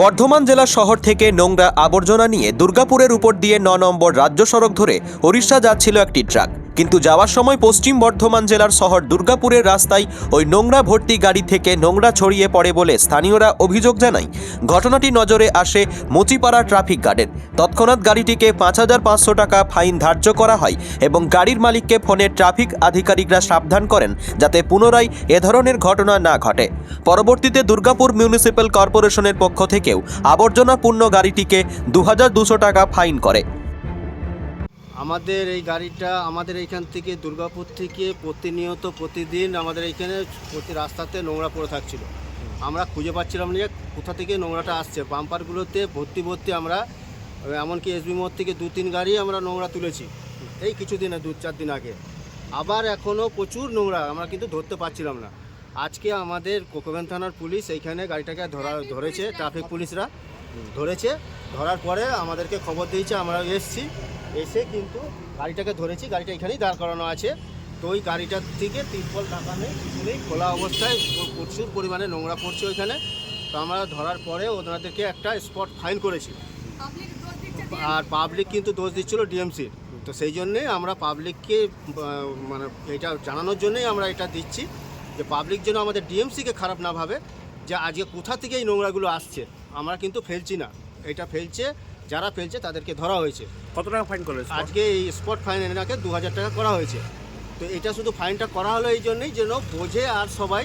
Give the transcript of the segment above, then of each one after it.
বর্ধমান জেলা শহর থেকে নোংরা আবর্জনা নিয়ে দুর্গাপুরের উপর দিয়ে ন নম্বর রাজ্য সড়ক ধরে ওড়িশা যাচ্ছিল একটি ট্রাক। কিন্তু যাওয়ার সময় পশ্চিম বর্ধমান জেলার শহর দুর্গাপুরের রাস্তায় ওই নোংরা ভর্তি গাড়ি থেকে নোংরা ছড়িয়ে পড়ে বলে স্থানীয়রা অভিযোগ জানায়। ঘটনাটি নজরে আসে মুচিপাড়া ট্রাফিক গার্ডের তৎক্ষণাৎ গাড়িটিকে পাঁচ হাজার পাঁচশো টাকা ফাইন ধার্য করা হয় এবং গাড়ির মালিককে ফোনে ট্রাফিক আধিকারিকরা সাবধান করেন যাতে পুনরায় এ ধরনের ঘটনা না ঘটে। পরবর্তীতে দুর্গাপুর মিউনিসিপ্যাল কর্পোরেশনের পক্ষ থেকেও আবর্জনাপূর্ণ গাড়িটিকে দু টাকা ফাইন করে। আমাদের এই গাড়িটা আমাদের এইখান থেকে দুর্গাপুর থেকে প্রতিনিয়ত প্রতিদিন আমাদের এইখানে প্রতি রাস্তাতে নোংরা পড়ে থাকছিল। আমরা খুঁজে পাচ্ছিলাম না যে কোথা থেকে নোংরাটা আসছে। পাম্পারগুলোতে ভর্তি ভর্তি আমরা, এমনকি এসবি মোড় থেকে দু তিন গাড়ি আমরা নোংরা তুলেছি। এই কিছুদিন, দু চার দিন আগে। আবার এখনও প্রচুর নোংরা, আমরা কিন্তু ধরতে পারছিলাম না। আজকে আমাদের কোকোবেন থানার পুলিশ এইখানে গাড়িটাকে ধরা, ধরেছে, ট্রাফিক পুলিশরা। ধরেছে ধরার পরে আমাদেরকে খবর দিয়েছে আমরা এসছি। এসে কিন্তু গাড়িটাকে ধরেছি গাড়িটা এখানেই দাঁড় করানো আছে। তো ওই গাড়িটার থেকে তিরপল নেই কিছু নেই খোলা অবস্থায় প্রচুর পরিমাণে নোংরা পড়ছে ওইখানে। তো আমরা ধরার পরে ওনাদেরকে একটা স্পট ফাইন করেছি। আর পাবলিক কিন্তু দোষ দিচ্ছিল ডিএমসির তো সেই জন্যে আমরা পাবলিককে মানে এটা জানানোর জন্যই আমরা এটা দিচ্ছি যে পাবলিক যেন আমাদের ডিএমসিকে খারাপ না ভাবে। যে আজকে কোথা থেকে এই নোংরাগুলো আসছে আমরা কিন্তু ফেলছি না। এটা ফেলছে যারা ফেলছে তাদেরকে ধরা হয়েছে। কত টাকা ফাইন করলে আজকে এই স্পট ফাইন এনাকে দু হাজার টাকা করা হয়েছে। তো এটা শুধু ফাইনটা করা হলো এই জন্যই যেন বোঝে আর সবাই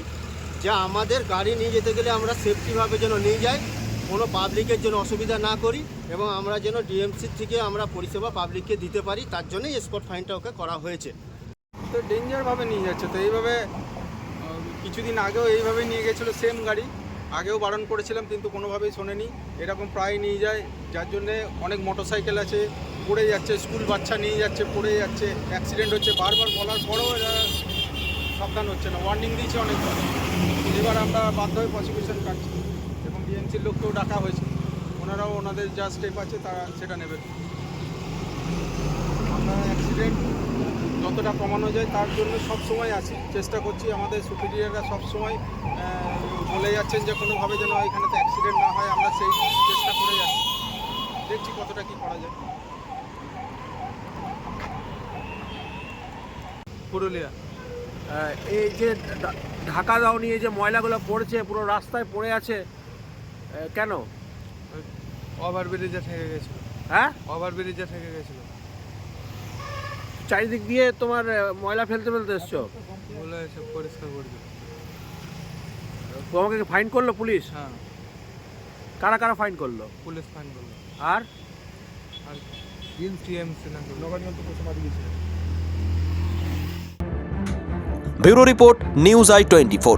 যে আমাদের গাড়ি নিয়ে যেতে গেলে আমরা সেফটিভাবে যেন নিয়ে যাই কোনো পাবলিকের জন্য অসুবিধা না করি এবং আমরা যেন ডিএমসি থেকে আমরা পরিষেবা পাবলিককে দিতে পারি তার জন্যই স্পট ফাইনটা ওকে করা হয়েছে। তো ডেঞ্জারভাবে নিয়ে যাচ্ছে। তো এইভাবে কিছুদিন আগেও এইভাবে নিয়ে গেছিল সেম গাড়ি। আগেও বারণ করেছিলাম, কিন্তু কোনোভাবেই শোনেনি। এরকম প্রায় নিয়ে যায়। যার জন্যে অনেক মোটরসাইকেল আছে, পড়ে যাচ্ছে, স্কুল বাচ্চা নিয়ে যাচ্ছে, পড়ে যাচ্ছে, অ্যাক্সিডেন্ট হচ্ছে। বারবার বলার পরেও এরা সাবধান হচ্ছে না। ওয়ার্নিং দিয়েছে অনেকবার। এবার আমরা বাধ্য হয়ে প্রসিকিউশন কাটছি। এবং ডিএমসির লোককেও ডাকা হয়েছে। ওনারাও ওনাদের যা স্টেপ আছে, তারা সেটা নেবেন। আমরা অ্যাক্সিডেন্ট যতটা কমানো যায় তার জন্য সব সময় আছি। চেষ্টা করছি আমাদের সুপিরিয়াররা সব সময় বলে যাচ্ছেন যে কোনোভাবে যেন এখানেতে অ্যাক্সিডেন্ট না হয়। আমরা সেই চেষ্টা করে যাচ্ছি। দেখছি কতটা কি করা যায়। পুরুলিয়া। এই যে ঢাকা দাও নিয়ে যে ময়লাগুলো পড়ছে পুরো রাস্তায় পড়ে আছে কেন? ওভারব্রিজে থেকে গেছিল। হ্যাঁ? ওভারব্রিজে থেকে গেছিল। চারিদিক দিয়ে তোমার ময়লা ফেলতে ফেলতে এসছো? বলে সব পরিষ্কার করে তোমাকে ফাইন করল পুলিশ? হ্যাঁ। কারা কারা ফাইন করল? পুলিশ ফাইন করল। আর? আর টিএমসি না bureau report news I twenty four.